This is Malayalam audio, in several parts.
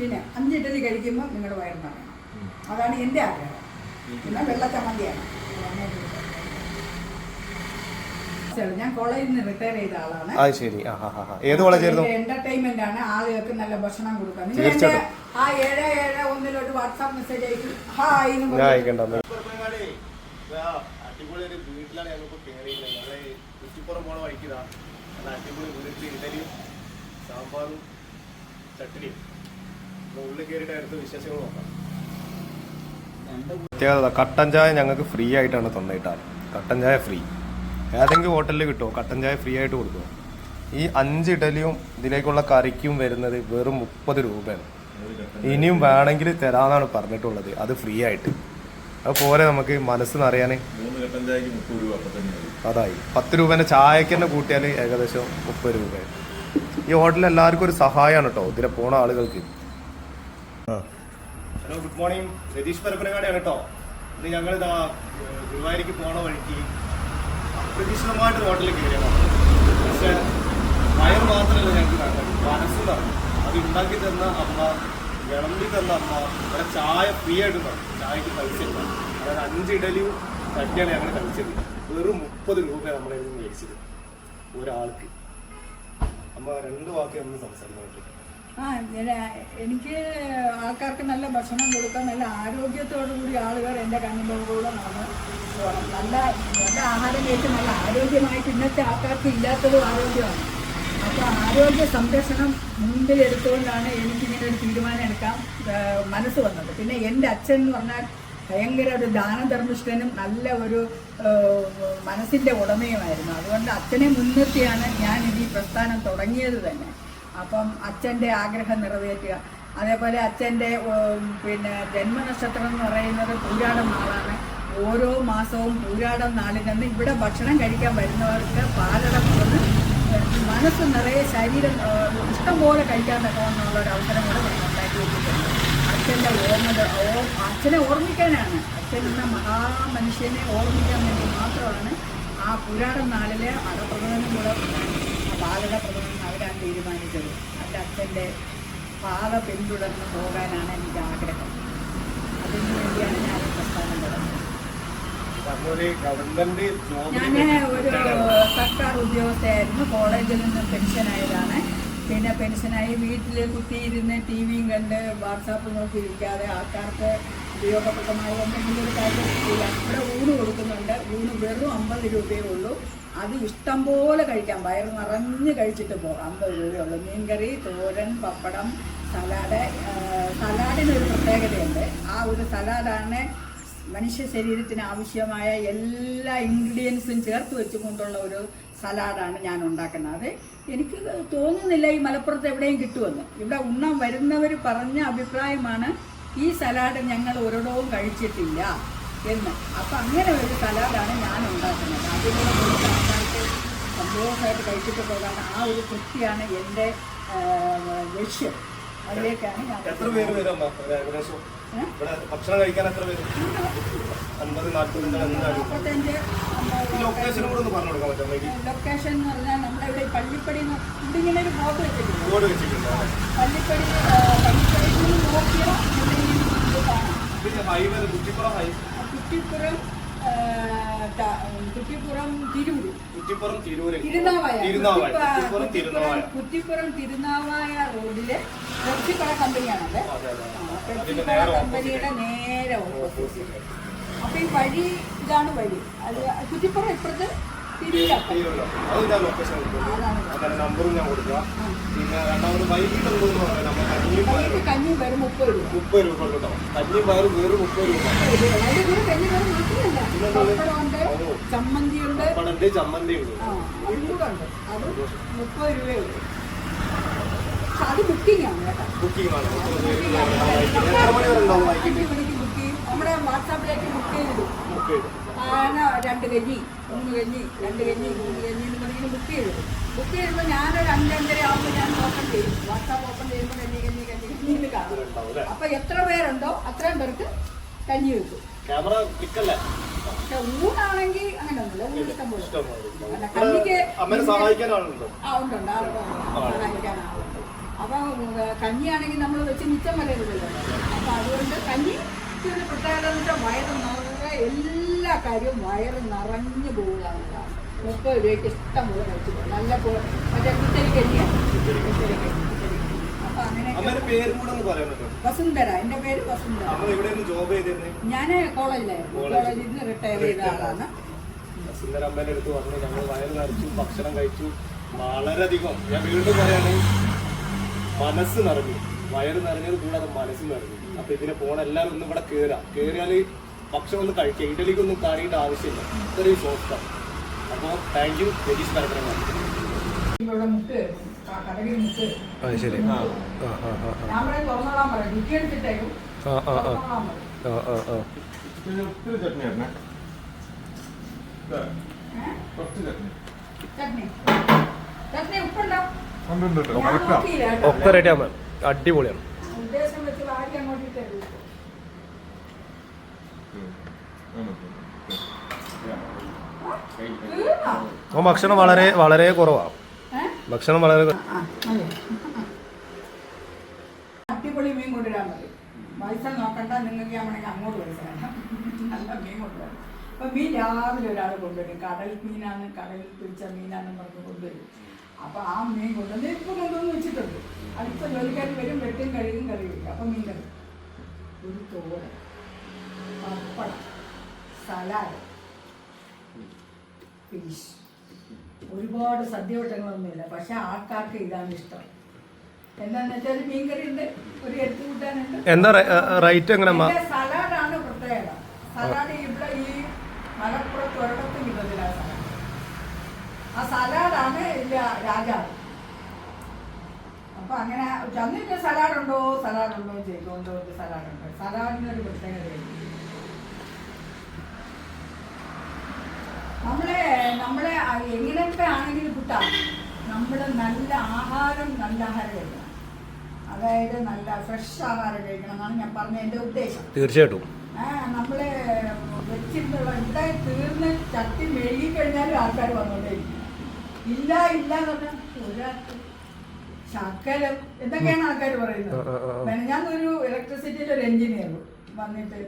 പിന്നെ അഞ്ച് ഇഡലി കഴിക്കുമ്പോൾ നിങ്ങളുടെ വയറ് നിറയണം. അതാണ് എന്റെ ആഗ്രഹം. പിന്നെ വെള്ള ചമ്മന്തിയാണ്. ശരി, ഞാൻ കോളേജിൽ നിന്ന് റിട്ടയർ ചെയ്ത ആളാണ്. അത് ശരി. ഏത് കോളേജായിരുന്നു എന്റർടൈൻമെന്റ് ആണ്. ആളുകൾക്ക് നല്ല ഭക്ഷണം കൊടുക്കാൻ നിങ്ങൾ. ആ ഏഴ് ഏഴ് ഒന്നിലോട്ട് വാട്സാപ്പ് മെസ്സേജ് അയക്കും. ഹായ് അടിപൊളി ഒരു വീട്ടിലാണ് ഞങ്ങൾ കുറ്റിപ്പുറം പോണ അടിപൊളി വീട്ടിൽ ഇഡലിയും സാമ്പാറും ചട്ടിനിയും പ്രത്യേകത കട്ടൻ ചായ ഞങ്ങൾക്ക് ഫ്രീ ആയിട്ടാണ് തന്നിട്ടാൽ. കട്ടൻ ചായ ഫ്രീ ഏതെങ്കിലും ഹോട്ടലിൽ കിട്ടുമോ കട്ടൻ ചായ ഫ്രീ ആയിട്ട് കൊടുക്കുമോ ഈ അഞ്ച് ഇഡലിയും ഇതിലേക്കുള്ള കറിക്കും വരുന്നത് വെറും മുപ്പത് രൂപയാണ്. ഇനിയും വേണമെങ്കിൽ തരാമെന്നാണ് പറഞ്ഞിട്ടുള്ളത്. അത് ഫ്രീ ആയിട്ട്. അതുപോലെ നമുക്ക് മനസ്സ് നിറയാൻ അതായി. പത്ത് രൂപേന്റെ ചായക്ക് തന്നെ കൂട്ടിയാൽ ഏകദേശം മുപ്പത് രൂപ ഈ ഹോട്ടലിൽ എല്ലാവർക്കും ഒരു സഹായമാണ് കേട്ടോ ഇതിലെ പോണ ആളുകൾക്ക്. ഹലോ ഗുഡ് മോർണിംഗ് രതീഷ് പരപ്പനങ്ങാടിയാണ് കേട്ടോ. ഇത് ഞങ്ങൾ ഇതാ ഗുരുവായൂരിക്ക് പോണ വഴിക്ക് അപ്രതീക്ഷിതമായിട്ട് ഹോട്ടലിൽ കയറിയതാണ് പക്ഷേ വയർ മാത്രമല്ല ഞങ്ങൾക്ക് കാണുന്നത് മനസ്സ് നടന്നു അത് ഉണ്ടാക്കി തന്ന അമ്മ വിളമ്പി തന്ന അമ്മ ഇവിടെ ചായ ഫ്രീ ആയിട്ട് തന്നു. ചായക്ക് കഴിച്ചില്ല അതായത് അഞ്ച് ഇഡലിയും തട്ടിയാണ് ഞങ്ങൾ കഴിച്ചത്. വെറും മുപ്പത് രൂപ നമ്മളെ മേടിച്ചത്. ഒരാൾക്ക്. അമ്മ രണ്ട് വാക്ക് നമ്മൾ സംസാരിക്കാൻ ആ എനിക്ക് ആൾക്കാർക്ക് നല്ല ഭക്ഷണം കൊടുക്കാൻ നല്ല ആരോഗ്യത്തോടു കൂടി ആളുകൾ എന്റെ നടന്ന് പോകണം. നല്ല നല്ല ആഹാരം കഴിച്ച് നല്ല ആരോഗ്യമായിട്ട് ഇന്നത്തെ ആൾക്കാർക്ക് ഇല്ലാത്തതും ആരോഗ്യമാണ്. അപ്പോൾ ആരോഗ്യ സംരക്ഷണം മുൻപിൽ എടുത്തുകൊണ്ടാണ് എനിക്കിങ്ങനെ ഒരു തീരുമാനം എടുക്കാൻ മനസ്സ് വന്നത്. പിന്നെ എന്റെ അച്ഛൻ എന്ന് പറഞ്ഞാൽ ഭയങ്കര ഒരു ദാനധർമ്മിഷ്ഠനും നല്ല ഒരു മനസ്സിന്റെ ഉടമയുമായിരുന്നു. അതുകൊണ്ട് അച്ഛനെ മുൻനിർത്തിയാണ് ഞാൻ ഈ പ്രസ്ഥാനം തുടങ്ങിയത് തന്നെ. അപ്പം അച്ഛന്റെ ആഗ്രഹം നിറവേറ്റുക. അതേപോലെ അച്ഛന്റെ പിന്നെ ജന്മനക്ഷത്രം എന്ന് പറയുന്നത് പൂരാടം നാളാണ്. ഓരോ മാസവും പൂരാടം നാളിൽ ഇവിടെ ഭക്ഷണം കഴിക്കാൻ വരുന്നവർക്ക് പാലടം കൊണ്ട് മനസ്സ് നിറയെ ശരീരം ഇഷ്ടംപോലെ ഇഷ്ടം പോലെ കഴിക്കാൻ തക്കവണ്ണമുള്ള ഒരു അവസരം കൂടെ ഞാൻ ഉണ്ടാക്കി വെച്ചിട്ടുണ്ട്. അച്ഛന്റെ ഓർമ്മ ഓ അച്ഛനെ ഓർമ്മിക്കാനാണ്. അച്ഛൻ എന്ന മഹാമനുഷ്യനെ ഓർമ്മിക്കാൻ വേണ്ടി മാത്രമാണ് ആ പുരാടം നാളിലെ അടപ്രഥമനും കൂടെ പ്രഥമൻ അവരാണ് തീരുമാനിച്ചത്. എന്റെ അച്ഛന്റെ പാത പിന്തുടർന്ന് പോകാനാണ് എനിക്ക് ആഗ്രഹം. അതിനു വേണ്ടിയാണ് ഞാൻ പ്രസ്ഥാനം തുടങ്ങുന്നത് ഞാൻ ഒരു സർക്കാർ ഉദ്യോഗസ്ഥയായിരുന്നു. കോളേജിൽ നിന്ന് പെൻഷനായതാണ്. പിന്നെ പെൻഷനായി വീട്ടിൽ കുത്തിയിരുന്ന് ടി വിയും കണ്ട് വാട്സാപ്പ് നോക്കിയിരിക്കാതെ ആൾക്കാർക്ക് ഉപയോഗപ്രദമായ എന്തെങ്കിലും ഒരു കാര്യം ഇവിടെ ഊണ് കൊടുക്കുന്നുണ്ട്. ഊണ് വെറും അമ്പത് രൂപയേ ഉള്ളൂ. അത് ഇഷ്ടം പോലെ കഴിക്കാം. വയറ് നിറഞ്ഞ് കഴിച്ചിട്ട് പോകാം അമ്പത് രൂപയേ ഉള്ളൂ. മീൻകറി തോരൻ പപ്പടം സലാഡ് സലാഡിനൊരു പ്രത്യേകതയുണ്ട്. ആ ഒരു സലാഡാണ് മനുഷ്യ ശരീരത്തിന് ആവശ്യമായ എല്ലാ ഇൻഗ്രീഡിയൻസും ചേർത്ത് വെച്ചുകൊണ്ടുള്ള ഒരു സലാഡാണ് ഞാൻ ഉണ്ടാക്കുന്നത്. എനിക്ക് തോന്നുന്നില്ല ഈ മലപ്പുറത്ത് എവിടെയും കിട്ടുമെന്ന്. ഇവിടെ ഉണ്ണാൻ വരുന്നവർ പറഞ്ഞ അഭിപ്രായമാണ് ഈ സലാഡ് ഞങ്ങൾ ഒരിടവും കഴിച്ചിട്ടില്ല. എന്ന്. അപ്പം അങ്ങനെ ഒരു സലാഡാണ് ഞാൻ ഉണ്ടാക്കുന്നത് കൊടുത്ത ആൾക്കാർക്ക് സന്തോഷമായിട്ട് കഴിച്ചിട്ട് പോകാൻ ആ ഒരു തൃപ്തിയാണ് എന്റെ ലക്ഷ്യം. അതിലേക്കാണ് ഞാൻ എത്ര പേര് വരും ഭക്ഷണം കഴിക്കാൻ എത്ര പേര്? അൻപത് നാൽപ്പത് എന്തായാലും നാൽപ്പത്തഞ്ച് അമ്പത്. ലൊക്കേഷനും കൂടെ ഒന്ന് പറഞ്ഞു കൊടുക്കാൻ പറ്റും ലൊക്കേഷൻ എന്ന് പറഞ്ഞാൽ നമ്മുടെ ഇവിടെ ഈ പള്ളിപ്പടി ഇതിങ്ങനെ ഒരു ബോർഡ് വെച്ചിട്ടുണ്ട്. ബോർഡ് വെച്ചിട്ടുണ്ട് പള്ളിപ്പടി ആ, പള്ളിപ്പടിയിൽ നിന്ന് നോക്കിയാൽ പിന്നെ ഹൈവേ കുറ്റിപ്പുറം ഹൈ ആ, കുറ്റിപ്പുറം കുറ്റിപ്പുറം തിരൂര്. കുറ്റിപ്പുറം തിരൂര്. തിരുനാവായ. തിരുനാവായ. കുറ്റിപ്പ- കുറ്റിപ്പുറം തിരുനാവായ. റോഡിൽ പെപ്സിക്കട കമ്പനിയാണത്. നേരെ കമ്പനിയുടെ നേരെ ഓപ്പോസിറ്റ് അപ്പൊ ഈ വഴി ഇതാണ് വഴി. അത് കുറ്റിപ്പുറം ഇപ്പുറത്ത് തിരൂരോ അത് ഞാൻ ലൊക്കേഷൻ കൊടുക്കും അതാണ് അങ്ങനെ നമ്പറും ഞാൻ കൊടുക്കാം പിന്നെ രണ്ടാമത് വൈകിട്ട് എന്ന് നമ്മൾ പയറും കഞ്ഞി വരും മുപ്പത് രൂപ. മുപ്പത് രൂപ കേട്ടോ. കഞ്ഞിയും പയറും വേറും മുപ്പത് രൂപ. അതിന്റെ കൂടെ കഞ്ഞി വരും മാത്രമല്ല പപ്പടമുണ്ട് ചമ്മന്തിയുണ്ട്. മുപ്പത് അത് ബുക്കിംഗ് ആണ് കേട്ടോ. ബുക്കിംഗ് ആണ്. എത്ര മണി വരെ ഉണ്ടാവും നമ്മുടെ വാട്സാപ്പിലേക്ക് ബുക്ക് ചെയ്തു ബുക്ക് ചെയ്തു. ആന രണ്ട് കഞ്ഞി മൂന്ന് കഞ്ഞി രണ്ട് കഞ്ഞി മൂന്ന് കഞ്ഞി എന്ന് പറഞ്ഞിട്ട് ബുക്ക് ചെയ്തു. ബുക്ക് ചെയ്യുമ്പോൾ ഞാനൊരു അഞ്ചഞ്ചര ആകുമ്പോൾ ഞാൻ ഓപ്പൺ ചെയ്യും. വാട്സാപ്പ് ഓപ്പൺ ചെയ്യുമ്പോൾ കഞ്ഞി കഞ്ഞി കഞ്ഞി കഞ്ഞി എന്ന് കാണും. അപ്പൊ എത്ര പേരുണ്ടോ അത്രയും പേർക്ക് കഞ്ഞി വെക്കും ക്യാമറ ക്ലിക്കല്ലേ? പക്ഷെ ഊണാണെങ്കിൽ അങ്ങനെ ഒന്നുമില്ല ഊണ് ഇഷ്ടം പോലെ കഞ്ഞിക്ക് ആ ഉണ്ട് ഉണ്ട്. ആളുണ്ട് സഹായിക്കാൻ ആളുണ്ട്. അപ്പം കഞ്ഞിയാണെങ്കിൽ നമ്മൾ വെച്ച് മിച്ചം വരരുതല്ലോ അപ്പം അതുകൊണ്ട് കഞ്ഞി ഒരു പ്രത്യേകത എന്ന് വെച്ചാൽ വയറ് എല്ലാ കാര്യവും വയറ് നിറഞ്ഞു എന്നുള്ളതാണ്. മുപ്പത് രൂപയ്ക്ക് ഇഷ്ടം പോലെ കഴിച്ചു നല്ല പോ- മറ്റേ കുത്തരി കഞ്ഞിയാണ് കുത്തരി കഞ്ഞി അപ്പം അങ്ങനെ വസുന്ധര. എന്റെ പേര് വസുന്ധര. ഞാൻ കോളേജിലായിരുന്നു. കോളേജിൽ നിന്ന് റിട്ടയർ ചെയ്ത ആളാണ്. അടുത്ത് വന്ന്. ഞങ്ങൾ വയറ് നിറച്ചു ഭക്ഷണം കഴിച്ചു. വളരെയധികം. ഞാൻ വീണ്ടും പറയാണ് മനസ്സ് നിറഞ്ഞു. വയറ് നിറഞ്ഞത് കൂടാതെ മനസ്സ് നിറഞ്ഞു. അപ്പൊ ഇതിനെ പോണ എല്ലാവരും ഒന്നും ഇവിടെ കേറാം കേറിയാൽ ഭക്ഷണം ഒന്ന് ഇഡലിക്ക് ഇഡലിക്കൊന്നും കറിയുടെ ആവശ്യമില്ല. ഇത്രയും സോഫ്റ്റാണ് അപ്പോൾ താങ്ക് യു കടകിൽ മുട്ട് അത് ശരി. ആ. ആ ആ ആ ആ. ആ ആ ആ. ആ ആ ഒത്തിരി ചട്നി? കുറച്ച് ചട്നി. ഒക്കെ റെഡി ആവുമ്പോൾ അടിപൊളിയാണ്. ഉദ്ദേശം വെച്ച് വാരി അങ്ങോട്ട്? അപ്പോൾ ഭക്ഷണം വളരെ വളരെ കുറവാണ് ഭക്ഷണം വളരെ അടിപൊളി മീൻ കൊണ്ടുവരാൻ മതി. പൈസ നോക്കണ്ട നിങ്ങൾക്ക് ഞാൻ വേണമെങ്കിൽ അങ്ങോട്ട് പൈസ നല്ല മീൻ കൊണ്ടുവരാം അപ്പൊ മീൻ രാവിലെ ഒരാൾ കൊണ്ടുവരും. കടൽ മീനാണ് കടലിൽ പിടിച്ച മീനാണെന്ന് പറഞ്ഞ് കൊണ്ടുവരും. അപ്പൊ ആ മീൻ കൊണ്ടുവന്ന് ഇപ്പൊ കൊണ്ടുവന്ന് വെച്ചിട്ടുണ്ട്. അടുത്ത ജോലിക്കാർ വരും വെട്ടും കഴുകും കറി വയ്ക്കും അപ്പൊ മീൻ കറി ഒരു തോര പപ്പടം. സലാഡ്. ഫിഷ്. ഒരുപാട് സദ്യവട്ടങ്ങളൊന്നുമില്ല. പക്ഷെ ആൾക്കാർക്ക് ഇതാണ് ഇഷ്ടം. എന്താന്ന് വെച്ചാൽ മീൻകറി ഉണ്ട് ഒരു എടുത്തു കൂട്ടാനുണ്ട്. എന്താ റേറ്റ് എങ്ങനെ സലാഡാണ് പ്രത്യേകത. സലാഡ് ഇവിടെ ഈ മലപ്പുറത്ത് ഒരിടത്തും സലാഡ്. ആ സലാഡാണ് രാജാവ്. അപ്പൊ അങ്ങനെ ചന്നിട്ട് സലാഡ് ഉണ്ടോ സലാഡ് ഉണ്ടോ ഒരു സലാഡ് ഉണ്ട് സലാഡിനൊരു പ്രത്യേകതയുണ്ട് നമ്മളെ നമ്മളെ എങ്ങനത്തെ എങ്ങനെയൊക്കെ ആണെങ്കിലും കിട്ടാം. നമ്മൾ നല്ല ആഹാരം നല്ല ആഹാരം കഴിക്കണം. അതായത് നല്ല ഫ്രഷ് ആഹാരം കഴിക്കണം എന്നാണ് ഞാൻ പറഞ്ഞ എന്റെ ഉദ്ദേശം. തീർച്ചയായിട്ടും. നമ്മളെ വെച്ചിട്ടുള്ള ഇവിടെ തീർന്ന് ചട്ടി മെഴുകി കഴിഞ്ഞാലും ആൾക്കാർ വന്നോണ്ടേയിരിക്കും. ഇല്ല ഇല്ല എന്ന് പറഞ്ഞാൽ ഒരാൾക്ക് ശകലം എന്തൊക്കെയാണ് ആൾക്കാർ പറയുന്നത്? ഞാൻ ഒരു ഇലക്ട്രിസിറ്റിയിലെ ഒരു എഞ്ചിനീയർ വന്നിട്ട്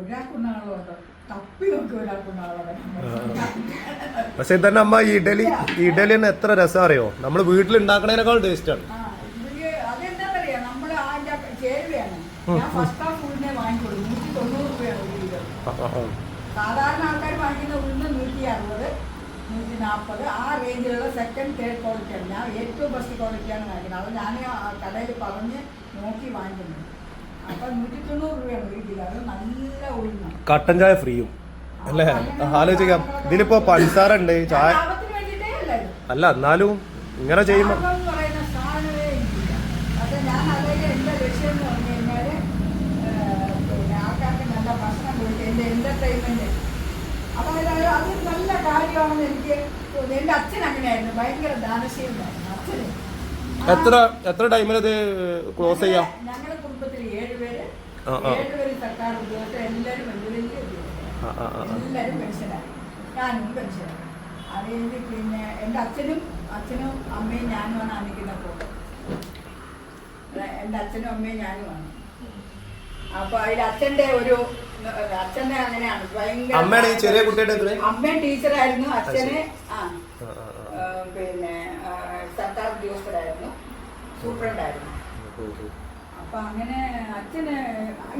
ഒരാൾക്കുണ്ടാണല്ലോ ഉണ്ടോ തപ്പി പക്ഷെ തന്നെ അമ്മ ഇഡലി ഇഡലി തന്നെ എത്ര രസം അറിയോ? നമ്മൾ വീട്ടിൽ ഉണ്ടാക്കണേനേക്കാൾ ടേസ്റ്റ് ആണ് സാധാരണ ആൾക്കാർ വാങ്ങിക്കുന്ന ഉഴുന്ന് നൂറ്റി അറുപത് നൂറ്റി നാൽപ്പത് ആ റേഞ്ചിലുള്ള സെക്കൻഡ് തേർഡ് ക്വാളിറ്റിയാണ് ഞാൻ ഏറ്റവും ബെസ്റ്റ് ക്വാളിറ്റിയാണ് വാങ്ങിക്കുന്നത്. അത് ഞാൻ കടയിൽ പറഞ്ഞ് നോക്കി വാങ്ങിക്കുന്നത് അപ്പം നൂറ്റി തൊണ്ണൂറ് രൂപയാണ് ഒരു കിലോ അത് നല്ല ഉഴുന്നാണ്. കട്ടൻ ചായ ഫ്രീയും അല്ലേ? ആലോചിക്കാം. ഇതിലിപ്പോ പഞ്ചസാര ഉണ്ട് ചായ അല്ല എന്നാലും ഇങ്ങനെ ചെയ്യുമ്പോ നല്ല അതായത് അത് കാര്യമാണെന്ന് എനിക്ക് എന്റെ അച്ഛൻ അങ്ങനെയായിരുന്നു ഭയങ്കര ദാനശീലമായിരുന്നു അച്ഛന് എത്ര എത്ര ടൈമിൽ അത് ക്ലോസ് ചെയ്യാം ഞങ്ങളുടെ കുടുംബത്തിൽ ഏഴുപേര്. ഏഴുപേര് സർക്കാർ ഉദ്യോഗസ്ഥർ എല്ലാവരും വലിയ എല്ലാവരും പെൻഷനായി. ഞാനും പെൻഷനായി. അത് കഴിഞ്ഞ് പിന്നെ എന്റെ അച്ഛനും അച്ഛനും അമ്മയും ഞാനുമാണ് ആ നിൽക്കുന്ന ഫോട്ടോ എന്റെ അച്ഛനും അമ്മയും ഞാനുമാണ് അപ്പൊ അതിൽ അച്ഛന്റെ ഒരു അച്ഛന്റെ അങ്ങനെയാണ്. ഭയങ്കര ചെറിയ കുട്ടിയുടെ അമ്മ ടീച്ചറായിരുന്നു. അച്ഛന് ആ പിന്നെ സർക്കാർ ഉദ്യോഗസ്ഥരായിരുന്നു. സൂപ്രണ്ടായിരുന്നു. അപ്പൊ അങ്ങനെ അച്ഛന്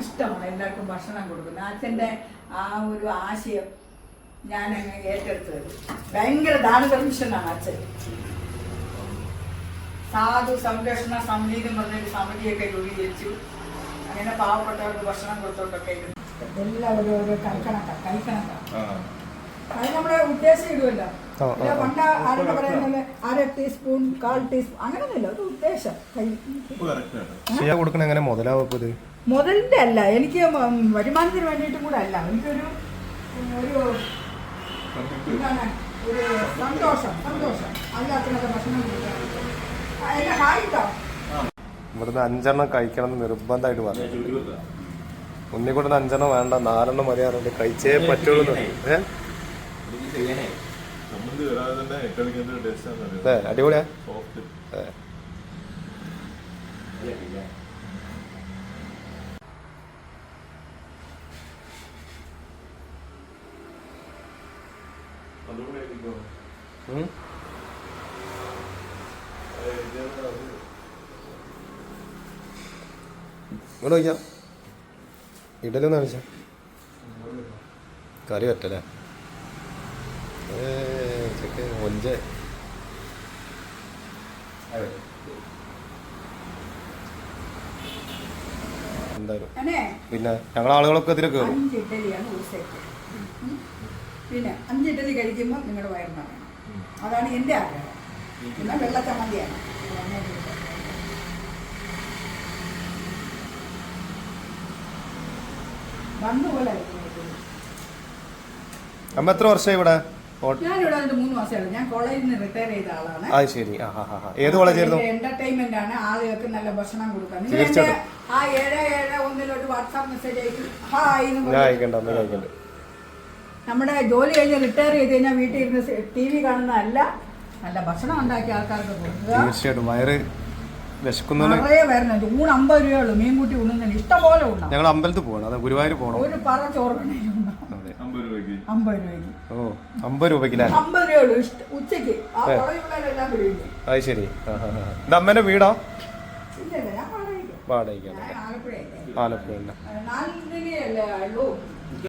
ഇഷ്ടമാണ് എല്ലാവർക്കും ഭക്ഷണം കൊടുക്കുന്നത്. അച്ഛന്റെ ആ ഒരു ആശയം ഞാൻ അങ്ങനെ ഏറ്റെടുത്തത്. ഭയങ്കര ദാനധർമ്മിഷനാണ് അച്ഛൻ. സാധു സംരക്ഷണ സമിതി എന്ന് പറഞ്ഞൊരു സമിതിയൊക്കെ രൂപീകരിച്ചു. അങ്ങനെ പാവപ്പെട്ടവർക്ക് ഭക്ഷണം കൊടുത്തോണ്ടൊക്കെ എല്ലാവരും എല്ലാം ഓരോ കൈക്കണക്ക കൈക്കണക്ക അത് നമ്മുടെ ഉദ്ദേശം ഇടുമല്ലോ ആ. പണ്ട് ആരുടെ പറയുന്നത് അര ടീസ്പൂൺ കാൽ ടീസ്പൂൺ അങ്ങനെയൊന്നുമില്ല ഒരു ഉദ്ദേശം. ചെയ്യാൻ കൊടുക്കണ എങ്ങനെ മുതലാവും ഇപ്പൊ ഇത്? മുതലിന്റെ അല്ല എനിക്ക് വരുമാനത്തിന് വേണ്ടിയിട്ടും കൂടെ അല്ല എനിക്കൊരു ഒരു എന്താണ് ഒരു സന്തോഷം സന്തോഷം. അതിനകത്തിനൊക്കെ ഭക്ഷണം കൊടുക്കാൻ എന്നെ ഹായിട്ടോ ഇവിടുന്ന് അഞ്ചെണ്ണം കഴിക്കണം എന്ന് നിർബന്ധമായിട്ട് പറഞ്ഞു. ഉണ്ണിക്കൂടുന്ന അഞ്ചെണ്ണം വേണ്ട നാലെണ്ണം മതി പറഞ്ഞിട്ട് കഴിച്ചേ പറ്റുള്ളൂ എന്ന് അതെ അടിപൊളിയാ? ഇവിടെ വയ്ക്കാം ഇഡലൊന്നും കാണിച്ച. കറി പറ്റല്ലേ? ഏ ചെക്ക് ഒഞ്ച. എന്തായാലും. പിന്നെ ഞങ്ങൾ ആളുകളൊക്കെ ഇതിൽ കയറും. പിന്നെ അഞ്ച് ഇഡലി കഴിക്കുമ്പോൾ നിങ്ങളുടെ വയറിന് അതാണ് എന്റെ ആഗ്രഹം. പിന്നെ വെള്ള ചമ്മന്തിയാണ്. അമ്മ എത്ര വർഷമായി ഇവിടെ? ഞാനിവിടെ വന്നിട്ട് മൂന്ന് ഞാൻ കോളേജിൽ നിന്ന് റിട്ടയർ ചെയ്ത ആളാണ്. അത് ശരി. ആ ഹാ ഹാ ഏത് കോളേജായിരുന്നു എന്റർടൈൻമെന്റ് ആണ്. ആളുകൾക്ക് നല്ല ഭക്ഷണം കൊടുക്കാൻ. നിങ്ങൾ തീർച്ചയായിട്ടും. എന്റെ ആ ഏഴ് ഏഴ് ഒന്നിലോട്ട് വാട്സാപ്പ് മെസ്സേജ് അയക്കും. ഹായ് എന്ന് ഞാൻ പറഞ്ഞ് അയക്കണ്ട അമ്മ അയക്കണ്ട. നമ്മുടെ ജോലി കഴിഞ്ഞ് റിട്ടയർ ചെയ്ത് കഴിഞ്ഞാൽ വീട്ടിൽ ഇരുന്ന് ടി വി കാണുന്നതല്ല. നല്ല ഭക്ഷണം ഉണ്ടാക്കി ആൾക്കാർക്ക് കൊടുക്കുക. തീർച്ചയായിട്ടും. വയറ് നിറയെ വരുന്നുണ്ട് ഊണ് അമ്പത് രൂപയുള്ളൂ മീൻകൂട്ടി മീൻ കൂട്ടി ഉണ്ണുന്നതിന് ഇഷ്ടംപോലെ ഉണ്ണാം ഞങ്ങൾ അമ്പലത്തിൽ പോകണം അത് ഗുരുവായൂർ പോകണം ഒരു പറ ചോറ് ഉണ്ണാം അമ്പത് രൂപയ്ക്ക്. ഓ അമ്പത് അമ്പത് അത് ശരി. ആ ഹാ ഹാ ഇത് അമ്മേന്റെ വീടാ? ഇല്ല ഇല്ല ഞാൻ വാടകയ്ക്ക്. വാടകയ്ക്കാണ് ആലപ്പുഴ